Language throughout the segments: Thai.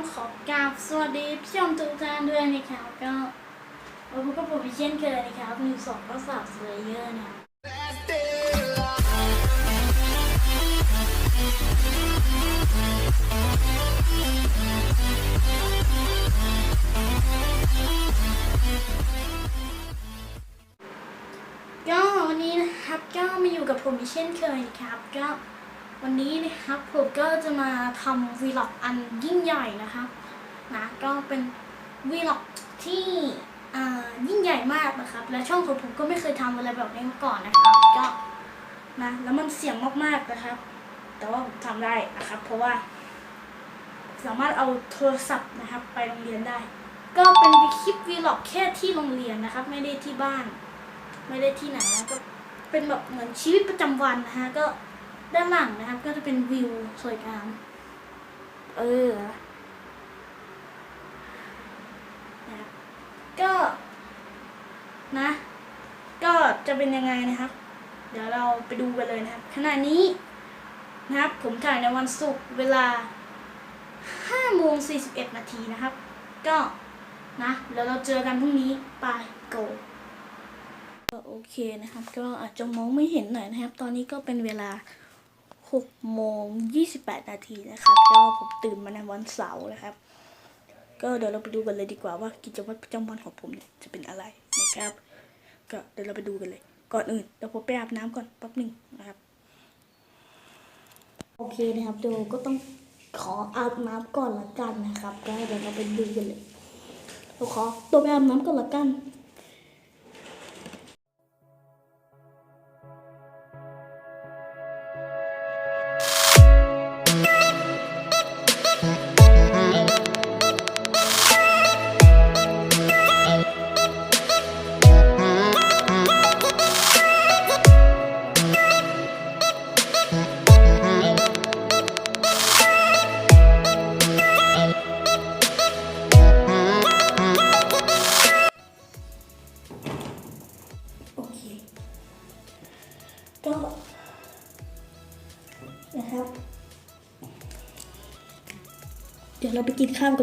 ต้องขอกราบสวัสดีพี่ชมทุกท่านด้วยนะครับก็วันนี้ก็ผมเช่นเคยนะครับหนึ่งสองก็สาวสเลเยอร์นะก็วันนี้นะครับก็มาอยู่กับผมอีกเช่นเคยนะครับก็ วันนี้นะครับผมก็จะมาทำวีล็อกอันยิ่งใหญ่นะครับนะก็เป็นวีล็อกที่อ่ายิ่งใหญ่มากนะครับ และช่องของผมก็ไม่เคยทำอะไรแบบนี้มาก่อนนะครับก็นะแล้วมันเสี่ยงมากๆนะครับ แต่ว่าผมทำได้นะครับ เพราะว่า สามารถเอาโทรศัพท์นะครับไปโรงเรียนได้ ก็เป็นคลิปวีล็อกแค่ที่โรงเรียนนะครับ ไม่ได้ที่บ้าน ไม่ได้ที่ไหนนะก็เป็นแบบเหมือนชีวิตประจำวันนะฮะก็ ด้านหลังนะครับ ก็จะเป็นวิวสวยงาม เออนะก็นะ ก็จะเป็นยังไงนะครับ เดี๋ยวเราไปดูกันเลยนะครับ ขณะนี้นะครับ ผมถ่ายในวันศุกร์เวลา5โมง41 นาทีนะครับ ก็นะแล้วเราเจอกันพรุ่งนี้ไปโกก็โอเคนะครับ ก็อาจจะมองไม่เห็นหน่อยนะครับ ตอนนี้ก็เป็นเวลา 6โมง28 นาทีนะครับก็ผมตื่นมาในวันเสาร์นะครับ ก็เดี๋ยวเราไปดูกันเลยดีกว่าว่ากิจวัตรประจำวันของผมเนี่ยจะเป็นอะไรนะครับ ก็เดี๋ยวเราไปดูกันเลย ก่อนอื่นเดี๋ยวผมไปอาบน้ำก่อนแป๊บหนึ่งนะครับ โอเคนะครับเดี๋ยวก็ต้องขออาบน้ำก่อนละกันนะครับ ก็เดี๋ยวเราไปดูกันเลยเราขอตัวไปอาบน้ำก่อนละกัน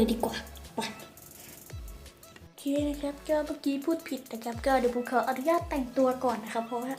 เลยดีกว่าไปโอเคนะครับก็เมื่อกี้พูดผิดนะครับก็เดี๋ยวผมขออนุญาตแต่งตัวก่อนนะครับ เพราะว่า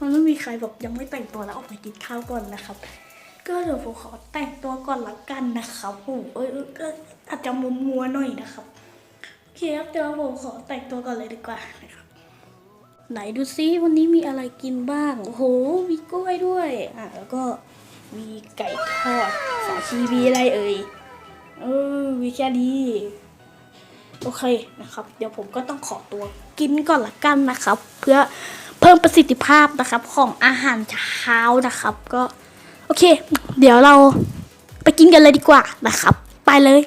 มันไม่มีใครแบบยังไม่แต่งตัวแล้วออกไปกินข้าวก่อนนะครับ ก็เดี๋ยวผมขอแต่งตัวก่อนละกันนะครับโอ้โหเอยเอยก็อาจจะมัวๆหน่อยนะครับโอเคครับเดี๋ยวผมขอแต่งตัวก่อนเลยดีกว่านะครับ ไหนดูซิวันนี้มีอะไรกินบ้างโอ้โหมีกล้วยด้วยอะแล้วก็มีไก่ทอดสาชีมีอะไรเอ่ย เออวิแค่ดีโอเคนะครับ เดี๋ยวผมก็ต้องขอตัวกินก่อนละกันนะครับ เพื่อเพิ่มประสิทธิภาพนะครับของอาหารเช้านะครับ ก็ โอเค เดี๋ยวเราไปกินกันเลยดีกว่านะครับ ไปเลย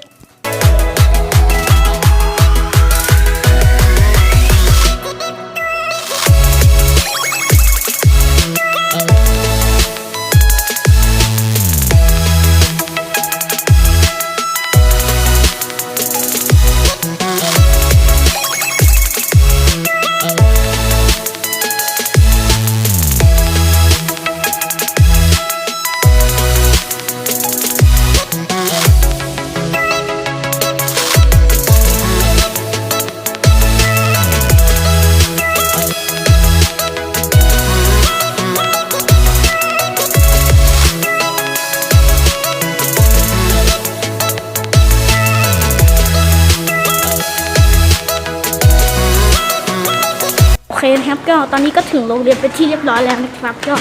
นะครับ ก็ตอนนี้ก็ถึงโรงเรียนเป็นที่เรียบร้อยแล้วนะครับ ก็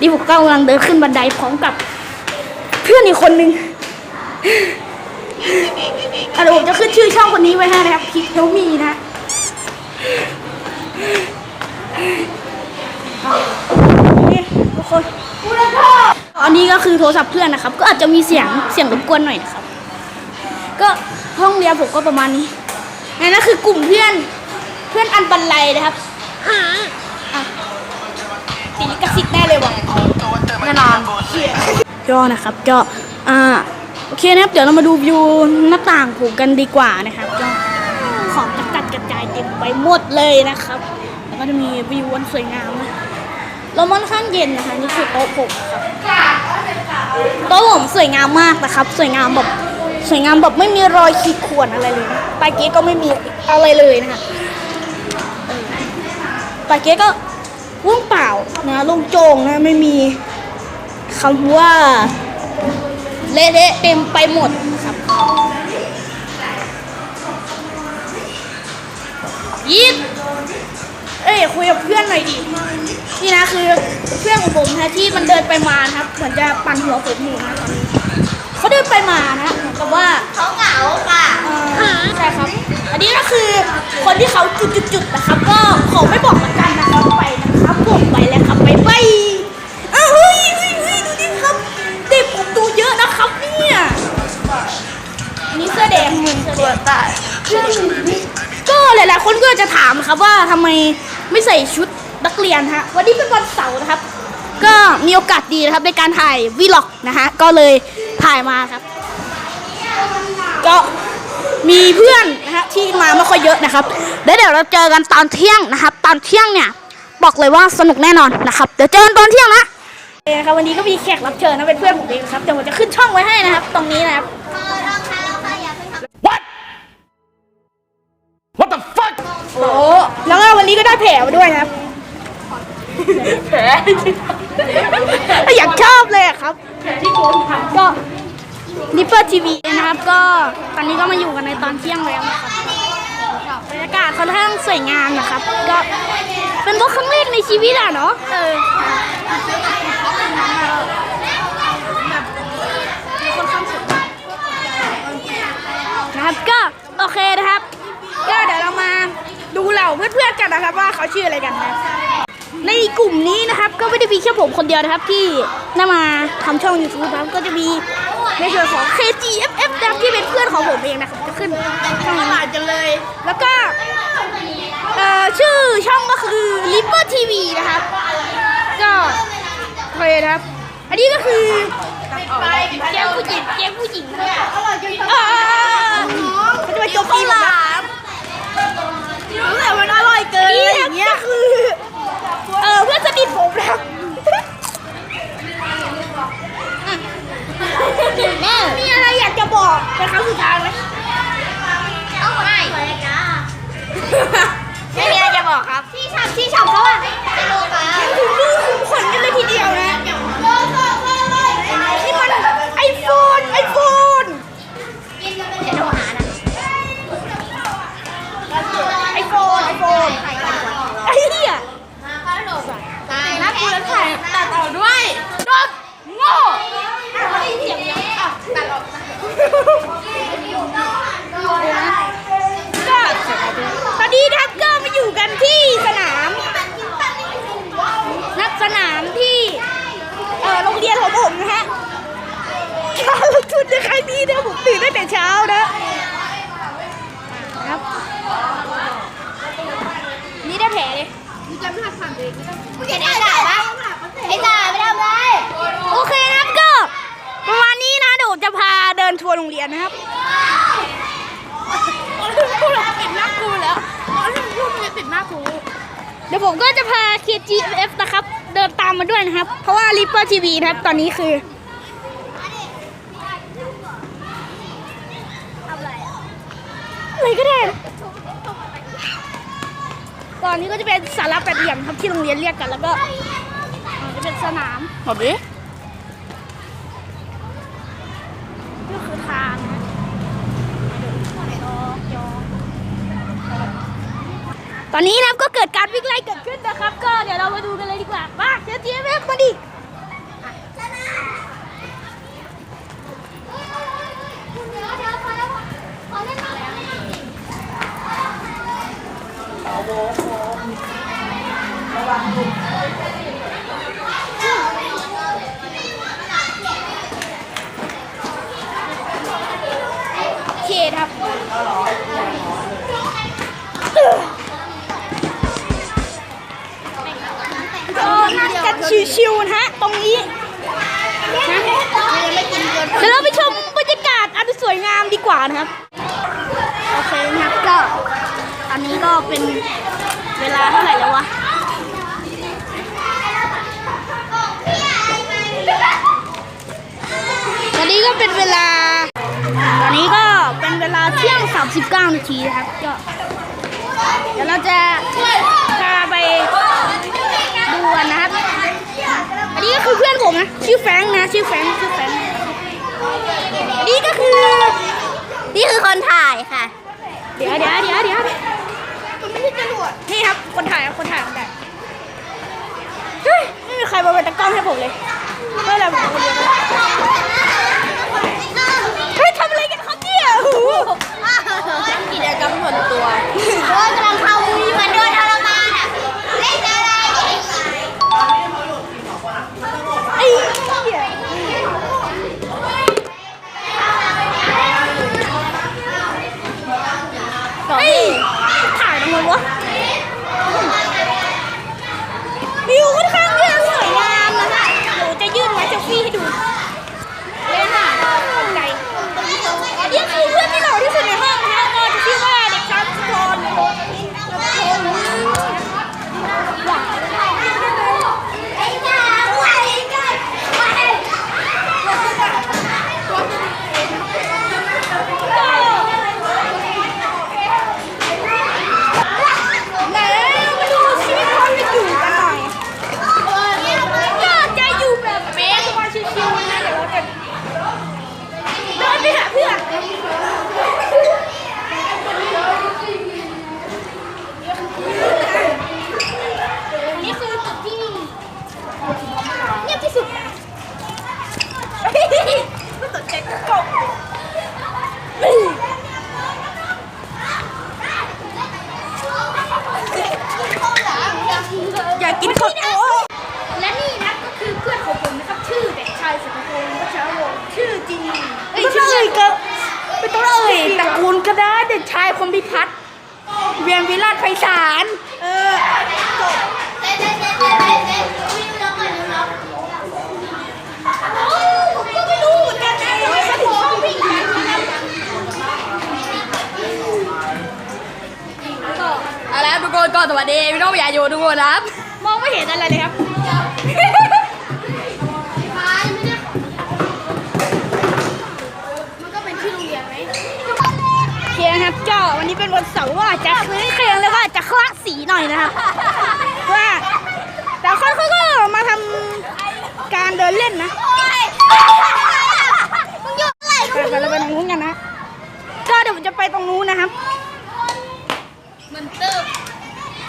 ดิผมก็กำลังเดินขึ้นบันไดพร้อมกับ เพื่อนอีกคนนึงอะเดี๋ยวผมจะขึ้นชื่อช่องคนนี้ไว้ให้นะครับพิกเทลมีนะนี่ทุกคนอันนี้ก็คือโทรศัพท์เพื่อนนะครับ ก็อาจจะมีเสียงเสียงรบกวนหน่อยนะครับ ก็ห้องเรียนผมก็ประมาณนี้นั่นก็คือกลุ่มเพื่อนเพื่อนอันบันไลนะครับ ติดลิขสิทธิ์แน่เลยว่ะแน่นอนก็นะครับก็อ่าโอเคนะครับ เดี๋ยวเรามาดูวิวหน้าต่างผมกันดีกว่านะครับก็ของกระจัดกระจายเต็มไปหมดเลยนะครับ แล้วก็จะมีวิววันสวยงามนะลมค่อนข้างเย็นนะคะนี่คือโต๊ะผมครับโต๊ะผมสวยงามมากนะครับ สวยงามแบบสวยงามแบบไม่มีรอยขีดข่วนอะไรเลยนะปลายเก๊ก็ไม่มีอะไรเลยนะคะ ปลายเก๊ก็ว่างเปล่านะโลงโจงนะไม่มีคำว่าเละๆเต็มไปหมดครับยิบเอ้ยคุยกับเพื่อนหน่อยดินี่นะคือเพื่อนของผมนะที่มันเดินไปมานะครับเหมือนจะปั่นหัวผมอยู่นะตอนนี้เขาเดินไปมานะเหมือนกับว่าเขาเหงาค่ะอ่าใช่ครับ อันนี้ก็คือ คนที่เขาจุดๆๆนะครับ ก็ขอไม่บอกละกันนะครับไปนะครับผมไปแล้วครับไปไปอ้าวเฮ้ยเฮ้ยเฮ้ยดูดิครับเด็กผมดูเยอะนะครับเนี่ยอันนี่เสื้อแดงมึงเสื้อแดงตายก็หลายๆคนก็จะถามครับว่าทำไมไม่ใส่ชุดนักเรียนฮะวันนี้เป็นวันเสาร์นะครับ ก็มีโอกาสดีนะครับในการถ่ายวีล็อกนะฮะก็เลยถ่ายมาครับ ก็ มีเพื่อนนะฮะที่มาไม่ค่อยเยอะนะครับแล้วเดี๋ยวเราเจอกันตอนเที่ยงนะครับ ตอนเที่ยงเนี่ยบอกเลยว่าสนุกแน่นอนนะครับเดี๋ยวเจอกันตอนเที่ยงนะโอเคนะครับวันนี้ก็มีแขกรับเชิญนะเป็นเพื่อนผมเองนะครับเดี๋ยวผมจะขึ้นช่องไว้ให้นะครับ ตรงนี้นะครับ What? What the fuck? โอ้แล้วก็วันนี้ก็ได้แผลมาด้วยนะครับแผลอยากชอบเลยอะครับแผลที่โกนทำก็ นิปเปอร์ทีวีนะครับ ก็ตอนนี้ก็มาอยู่กันในตอนเที่ยงแล้วนะครับบรรยากาศค่อนข้างสวยงามนะครับ ก็เป็นรถครั้งแรกในชีวิตอะเนาะเออนางสวยงามนะครับก็โอเคนะครับ ก็เดี๋ยวเรามาดูเหล่าเพื่อนๆกันนะครับ ว่าเขาชื่ออะไรกันนะในกลุ่มนี้นะครับ ก็ไม่ได้มีแค่ผมคนเดียวนะครับ ที่ได้มาทำช่อง YouTube นะครับก็จะมี ในส่วนของ KGFF นะครับที่เป็นเพื่อนของผมเองนะครับจะขึ้นช่องตนี้ลาดจังเลย แล้วก็เอ่อชื่อช่องก็คือ Ripper TV นะครับ ก็โอเคนะครับ อันนี้ก็คือเกมผู้หญิงเกมผู้หญิงนะครับอร่อยจังเออเขาจะมาโจมตีผมนะ รู้แต่มันอร่อยเกิน นี่ อ ครั ย่า บ งเงี้ย ก็คือเออเพื่อนสนิทผมนะครับ มีอะไรอยากจะบอก เป็นครั้งสุดท้ายไหมเอาไม่ไม่มีอะไรจะบอกครับ ที่ฉับที่ฉับเขาอะไม่รู้ครับ ถึงมือขุมขนกันเลยทีเดียวนะนี่มันไอโฟนไอโฟน เดี๋ยวโทรหานะ ไอโฟนไอโฟนไอเหี้ย ตายนะกูแล้วถ่ายตัดออกด้วย รถโง่ก็ตอนนี้นะครับก็มาอยู่กันที่สนาม นักสนามที่เอ่อโรงเรียนของผมนะฮะการลงทุนในครั้งนี้นะผมตื่นตั้งแต่เช้านะครับ นี่ได้แผลเลย เห็นไอ้ด่าปะไอ้ด่าไม่ทำไร โอเคนะครับก็ ประมาณนี้นะเดี๋ยวผมจะพาเดินทัวร์โรงเรียนนะครับ พูดแล้วติดหน้ากูแล้วพูดมันติดหน้ากู เดี๋ยวผมก็จะพา KGF นะครับ เดินตามมาด้วยนะครับ เพราะว่า Ripper TV นะครับ ตอนนี้คืออะไรก็ได้ ตอนนี้ก็จะเป็นสาระแปดเหลี่ยมครับที่โรงเรียนเรียกกันแล้วก็จะเป็นสนาม หอบดิ อนนี้นะครับก็เกิดการวิ่งไล่เกิดขึ้นนะครับ ก็เดี๋ยวเรามาดูกันเลยดีกว่ามาเดี๋ยว GMF มาดิโอเคครับ ชิวๆนะฮะ ตรงนี้นะเดี๋ยวเราไปชมบรรยากาศอันสวยงามดีกว่านะครับ โอเคนะครับก็ อันนี้ก็เป็นเวลาเท่าไหร่แล้ววะตอนนี้ก็เป็นเวลา ตอนนี้นี้ก็เป็นเวลาเที่ยง 39 นาทีนะครับก็เดี๋ยวเราจะพาไปดูกันนะครับ อันนี้ก็คือเพื่อนผมนะ ชื่อแฟรงค์นะ ชื่อแฟรงค์ชื่อแฟรงค์อันนี้ก็คือ นี่คือคนถ่ายค่ะ เดี๋ยวเดี๋ยวเดี๋ยวเดี๋ยวมันไม่ใช่จรวดนี่ครับ คนถ่ายคนถ่ายคนถ่ายเฮ้ยไม่มีใครมาเป็นตากล้องให้ผมเลยไม่เป็นไรผมคนเดียวก็ได้เฮ้ยทำอะไรกันครับเนี่ยโอ้โหกิจกรรมส่วนตัวโอ้ยกำลังเข้ามุ้ยมันโดนทรมานอะเล่นอะไร ไอ้เหี้ยเฮ้ยถ่ายทำไมวะวิวค่อนข้างที่จะสวยงามนะคะเดี๋ยวจะยื่นไม้เซลฟี่ให้ดู เล่นอะไกลอันนี้คือเพื่อนที่หล่อที่สุดในห้องนะคะก็จะชื่อว่าเด็กชายสุพร ไหนมาดูชีวิตความเป็นอยู่กันหน่อยก็จะอยู่แบบเป๊ะสบายชิวๆนะเดี๋ยวเราจะเดินไปหาเพื่อนนี่คือจุดที่เงียบที่สุดนะไม่สนใจกบ อยากกินข้าวโอ๊ตและนี่นะก็คือเพื่อนของผมนะครับชื่อเด็กชายสุภพงศ์วัชรวงศ์ชื่อ จริงเอ้ยชื่อเอ่ยก็ไม่ต้องเอ่ยตระกูลก็ได้เด็กชายคมพิพัฒน์เวียนวิราชไพศาลเออผมก็ไม่รู้เหมือนกันนะแต่ว่าเขาถึงชอบวิ่งกันนะครับเอาละทุกคนก็สวัสดีพี่น้องพี่ยาโยทุกคนครับ มองไม่เห็นอะไรเลยครับ วันนี้เป็นวันเสาร์ว่าจะคืนเครงเลยว่าจะคละสีหน่อยนะครับว่าแต่คนเขาก็มาทำการเดินเล่นนะมึงยู่อะไรไปไปเราไปตรงนู้นกันนะก็เดี๋ยวผมจะไปตรงนู้นนะครับ มันเติม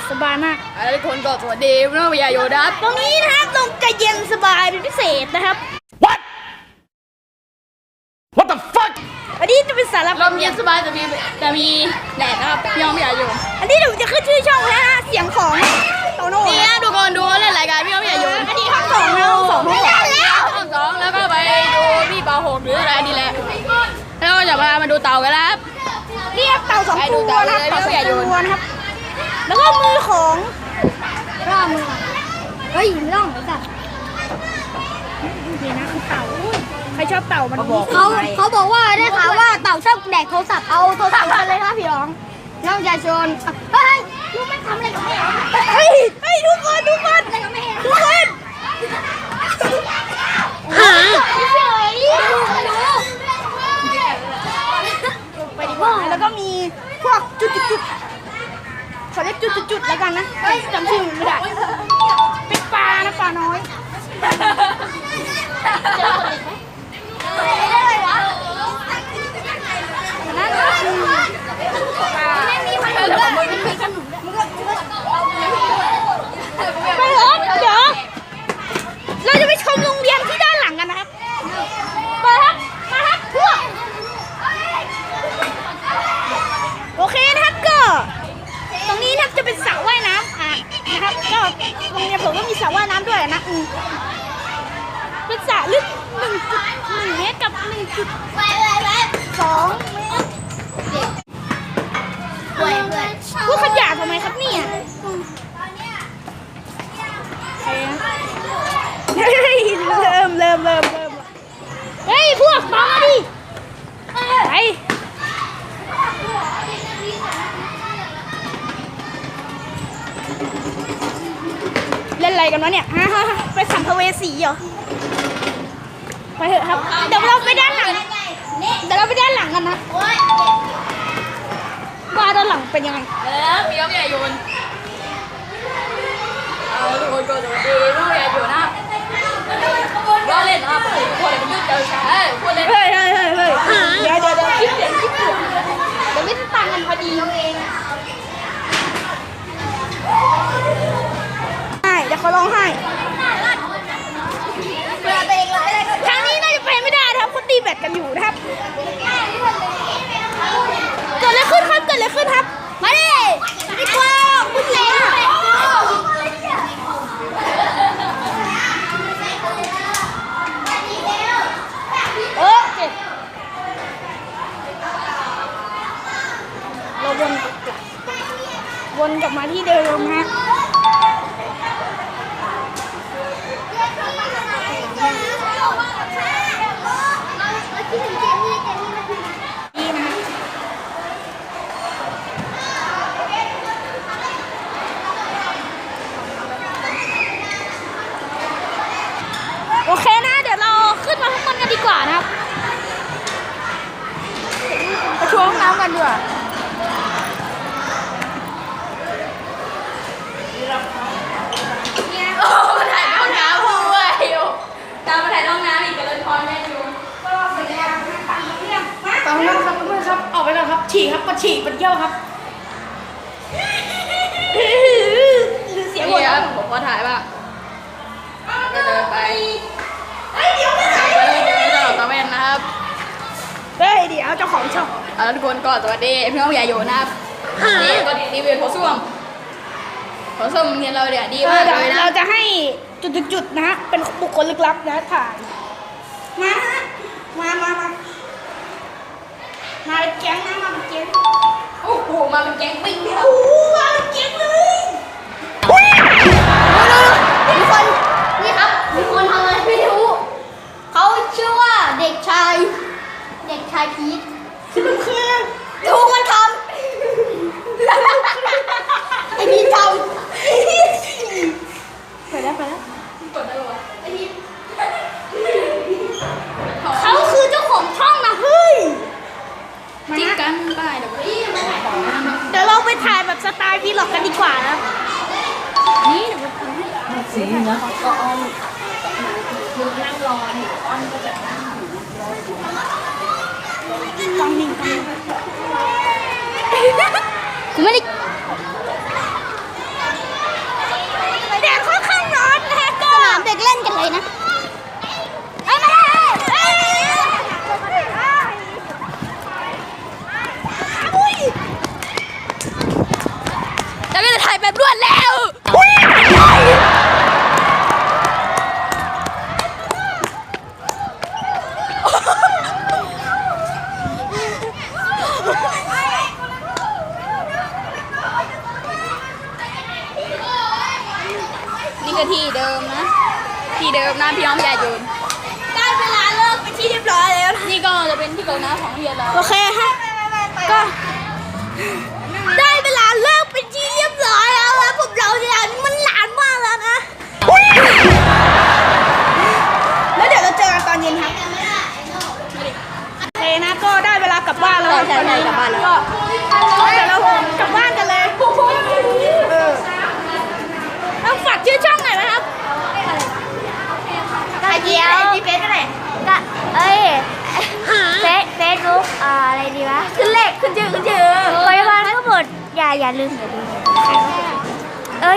สบายมากอะทุกคนก็สวัสดีพี่น้องพี่ยาโยนะครับตรงนี้นะครับตรงจะเย็นสบายเป็นพิเศษนะครับ What? What the fuck? อันนี้จะเป็นสาระลมเย็นสบายแต่มี แต่มีแดดนะครับพี่น้องพี่ยาโยอันนี้เดี๋ยวผมจะขึ้นชื่อช่องแล้วนะเสียงของโตโน่นี่นะทุกคนดูเล่นรายการพี่น้องพี่ยาโยอันนี้ห้องสองนะห้องสองห้องสองห้องสองแล้วก็ไปดูพี่ปาโหกหรืออะไรนี่แหละแล้วก็จะมามาดูเต่ากันแล้วครับเรียกเต่าสองไปดูตัวเต่านะเลยเต่าสไม่องต้องอย่าโยนตัวนะครับแล้วก็มือของร่ามือเฮ้ยไม่ต้องไม่ต้องนี่นะคือเต่าอุ้ยใค รชอบเต่ามันเขาเขาบอกว่าได้ข่าวว่าเต่าชอบแดกโทรศัพท์เอาโทรศัพท์กันเลยครับพี่น้องน้องยาชนเฮ้ยลูกมันทำอะไรกับแม่เฮ้ยเฮ้ยทุกคนทุกคนทุกคนหาเฉยไปดีกว่าแล้วก็มีพวกจุดจุดจุดๆเขาเรียกจุดจุดจุดๆแล้วกันนะจำชื่อมันไม่ได้เป็นปลานะปลาน้อย กันวะเนี่ยฮะไปสัมภเวสีเหรอไปเถอะครับ เดี๋ยวเราไปด้านหลัง เดี๋ยวเราไปด้านหลังกันนะว่าด้านหลังเป็นยังไงเออเบี้ยมอย่าโยนเอาทุกคนก็ดูดีลูกอย่าโยนนะก็เล่นนะคนมันยืดเจ้าชายคนเล่นเฮ้ยเฮ้ยเฮ้ยเฮ้ยเดี๋ยวเดี๋ยวเดี๋ยวคิดเดี๋ยวคิดเดี๋ยวไม่ตังกันพอดีเอง เดี๋ยวเขาร้องไห้ครั้งนี้น่าจะไปไม่ได้นะครับเขาตีแบตกันอยู่นะครับ เกิดอะไรขึ้นครับ เกิดอะไรขึ้นครับ มาดิดีกว่าคุณเล่นเออเจ็บเราวนกลับวนกลับมาที่เดิมฮะนี่นะฮะโอเคนะ เดี๋ยวเราขึ้นมาข้างบนกันดีกว่านะครับไปช่วงห้องน้ำกันดีกว่า โอ้มาถ่ายห้องน้ำด้วยอยู่ตามมาถ่ายห้องน้ำอีกกันเลยพรแม่ดู ตอนนั้นครับเพื่อนครับ ออกไปแล้วครับ ฉี่ครับมาฉี่มันเยี่ยวครับ เสียงหัว เดี๋ยว เราะ ผมขอถ่ายบ้างจะเดินไปเดี๋ยวไม่ถ่ายเดินตลอดตะเวนนะครับ เฮ้ยเดี๋ยวเจ้าของ ช่องเอาละทุกคนก็สวัสดีพี่น้องใหญ่อยู่นะครับนี่ก็รีวิวโถส้วมโถส้วมเรียนเราเนี่ยดีเอมาอกเดี๋ยวเลยนะเราจะให้จุดๆๆนะฮะเป็นบุคคลลึกลับนะถ่ายมาฮะมามามามาเป็นแก๊งนะมาเป็นแก๊งโอ้โหมาเป็นแก๊งปิ้งที่เราโอ้โหมาเป็นแก๊งเลยมีคนนี่ครับมีคนทำอะไรไม่รู้เขาชื่อว่าเด็กชาย เด็กชายพีท คือมั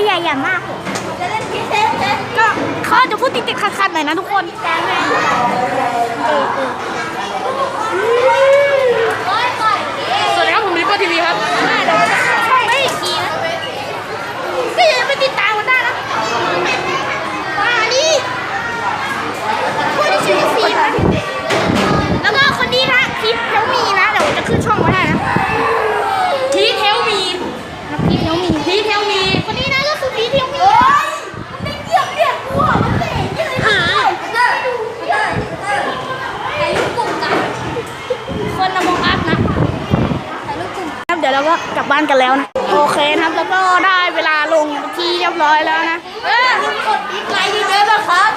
ใหญ่ใหญ่มากก็เขาอาจจะพูดติดๆขัดๆหน่อยนะทุกคน แต่แม่เออเออ สวัสดีครับผมลิปโป้ทีวีครับ เดี๋ยวจะเข้าช่องไม่อีกทีนะก็อย่าลืมไปติดตามกันได้นะมาดิคนที่ชื่อฟีนะแล้วก็คนนี้นะคลิปเทลมีนะเดี๋ยวจะขึ้นช่องไว้ให้นะ ทีเทลมี นะคลิปเทลมี ทีเทลมี คนนี้นะก็คือพีเทลมีมันได้เกี่ยวเรียกกูอะมันเตะยังไงคนละมองอัพนะ ครับเดี๋ยวเราก็กลั บ้านกันแล้วนะ โอเคนะครับ แล้วก็ได้เวลาลงที่เรียบร้อยแล้วนะเออกดอีกไลค์เยอะนะครับ